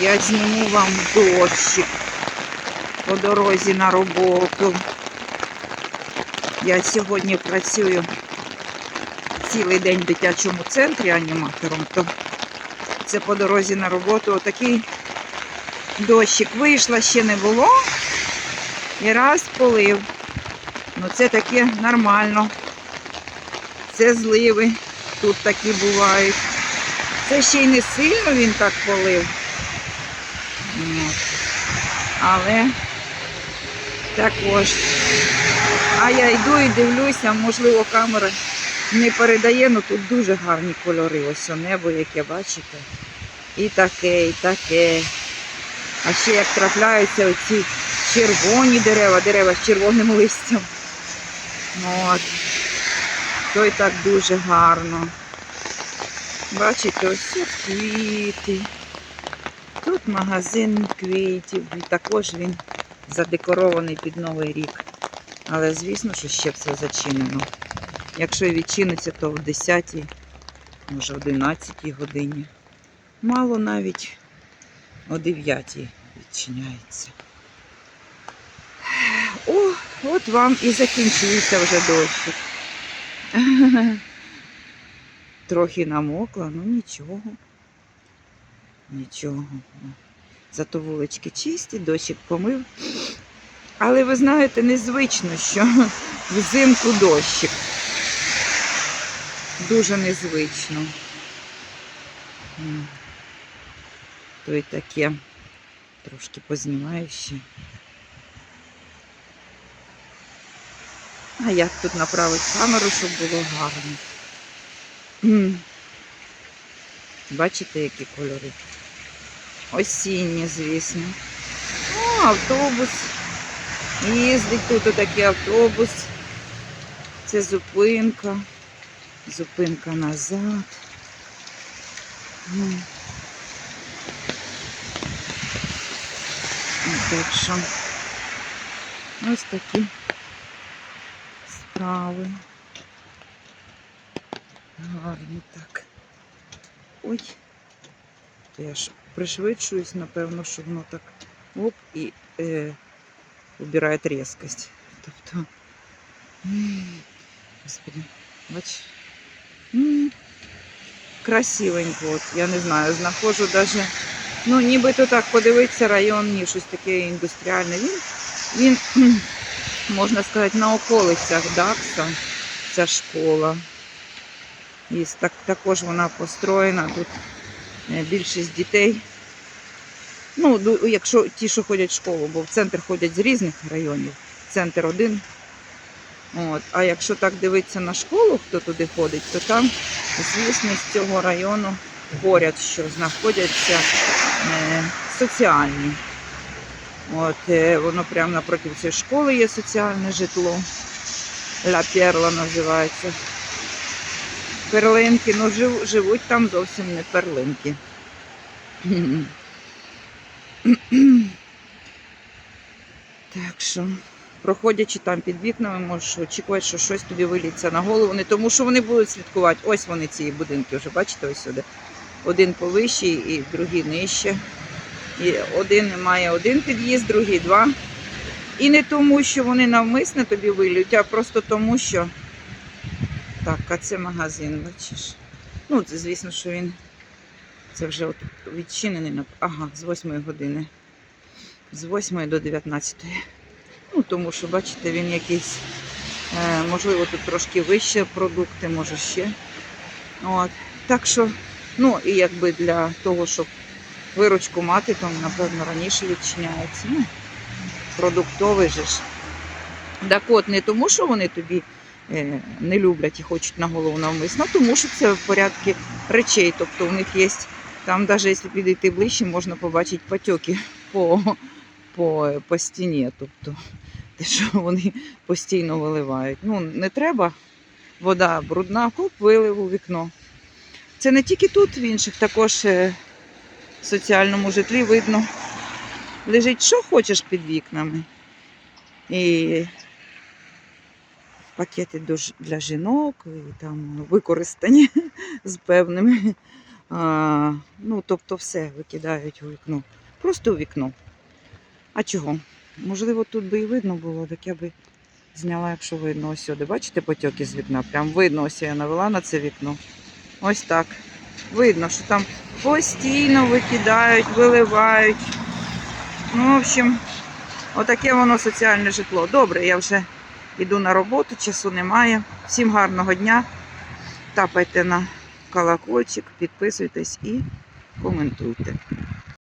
я зніму вам дощик по дорозі на роботу. Я сьогодні працюю цілий день в дитячому центрі аніматором, то це по дорозі на роботу. Отакий дощик вийшла, ще не було. І раз полив. Ну це таке нормально. Це зливи. Тут такі бувають. Це ще й не сильно він так полив. Але також. А я йду і дивлюся, можливо, камера не передає, але тут дуже гарні кольори. Ось о небо, яке бачите. І таке, і таке. А ще як трапляються оці червоні дерева, дерева з червоним листям. От. То й так дуже гарно. Бачите, ось квіти. Тут магазин квітів. І також він задекорований під Новий рік. Але звісно, що ще все зачинено. Якщо і відчиниться, то в 10, може 11 годині. Мало навіть о 9 відчиняється. О, от вам і закінчився вже дощик. Трохи намокла, ну нічого. Нічого. Зато вулички чисті, дощик помив. Але ви знаєте, незвично, що взимку дощик. Дуже незвично. То й таке. Трошки познімаю ще. А як тут направити камеру, щоб було гарно? Бачите, які кольори? Осінні, звісно. О, автобус. Їздить тут отакий автобус. Це зупинка. Зупинка назад. Так що ось такі справи. Гарні так. Ой. То я ж пришвидшуюсь, напевно, що воно так оп і е, убирає різкость. Тобто, господи, бач. Красивенько, от, я не знаю, знаходжу даже, ну нібито так подивитися район, ні, щось таке індустріальне. Він, він, можна сказати, на околицях Дакса, ця школа. І так, також вона построєна. Тут е, більшість дітей. Ну, якщо ті, що ходять в школу, бо в центр ходять з різних районів. Центр один. От. А якщо так дивитися на школу, хто туди ходить, то там, звісно, з цього району поряд, що знаходяться е, соціальні. От, е, воно прямо напроти цієї школи є соціальне житло. Ла Перла називається. Перлинки, ну жив, живуть там зовсім не перлинки. Так що, проходячи там під вікнами, можеш очікувати, що щось тобі виліться на голову. Не тому, що вони будуть слідкувати. Ось вони ці будинки вже, бачите, ось сюди. Один повищий і другий нижче. І один має один під'їзд, другий два. І не тому, що вони навмисно тобі вилють, а просто тому, що так, а це магазин, бачиш. Ну, це, звісно, що він це вже от відчинений ага, з 8 години. З 8 до 19. Ну, тому що, бачите, він якийсь, е, можливо, тут трошки вище продукти, може ще. От. Так що, ну, і якби для того, щоб виручку мати, то, напевно, раніше відчиняється. Ну, продуктовий же ж. Так от, не тому, що вони тобі не люблять і хочуть на голову навмисно, тому що це в порядку речей. Тобто у них є, там навіть якщо підійти ближче, можна побачити потеки по, по, по стіні. Тобто, те, що вони постійно виливають. Ну, не треба, вода брудна, хоп, вилив у вікно. Це не тільки тут, в інших також е, соціальному житлі видно. Лежить, що хочеш під вікнами. І пакети для жінок, і там використані з певними А, ну, тобто все викидають у вікно. Просто у вікно. А чого? Можливо, тут би і видно було, так я би зняла, якщо видно ось сюди. Бачите потьоки з вікна? Прям видно, ось я навела на це вікно. Ось так. Видно, що там постійно викидають, виливають. Ну, в общем, отаке воно соціальне житло. Добре, я вже йду на роботу, часу немає. Всім гарного дня. Тапайте на колокольчик, підписуйтесь і коментуйте.